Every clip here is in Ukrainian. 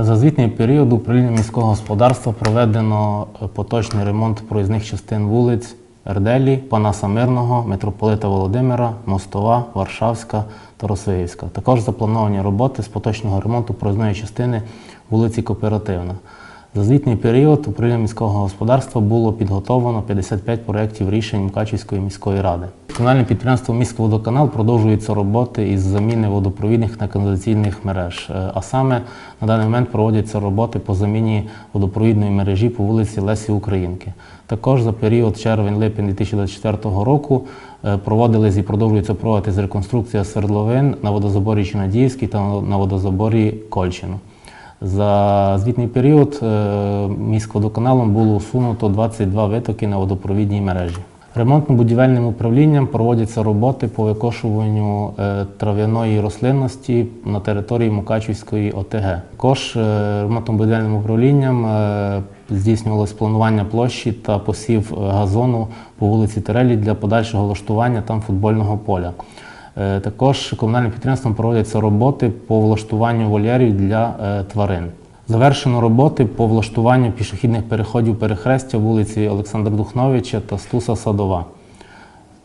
За звітний період управління міського господарства проведено е, поточний ремонт проїзних частин вулиць Ерделі, Панаса Мирного, Митрополита Володимира, Мостова, Варшавська та Росоївська. Також заплановані роботи з поточного ремонту проїзної частини вулиці Кооперативна. За звітний період управління міського господарства було підготовлено 55 проєктів рішень Мукачівської міської ради. Комунальне підприємство «Міськводоканал» продовжуються роботи із заміни водопровідних та каналізаційних мереж. Е, А саме на даний момент проводяться роботи по заміні водопровідної мережі по вулиці Лесі Українки. Також за період червень-липень 2024 року е, проводились і продовжується проводитись реконструкція свердловин на водозаборі Чинадіївській та на водозаборі Кольчино. За звітний період е, міськводоканалом було усунуто 22 витоки на водопровідній мережі. Ремонтно-будівельним управлінням проводяться роботи по викошуванню е, трав'яної рослинності на території Мукачівської ОТГ. Також е, ремонтно-будівельним управлінням е, здійснювалось планування площі та посів газону по вулиці Терелі для подальшого влаштування там футбольного поля. Також комунальним підприємством проводяться роботи по влаштуванню вольєрів для тварин. Завершено роботи по влаштуванню пішохідних переходів перехрестя вулиці Олександра Духновича та Стуса Садова.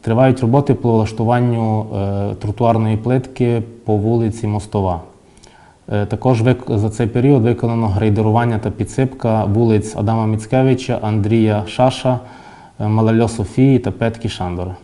Тривають роботи по влаштуванню е, тротуарної плитки по вулиці Мостова. Е, Також за цей період виконано грейдерування та підсипка вулиць Адама Міцкевича, Андрія Шаша, е, Малальо Софії та Петки Шандора.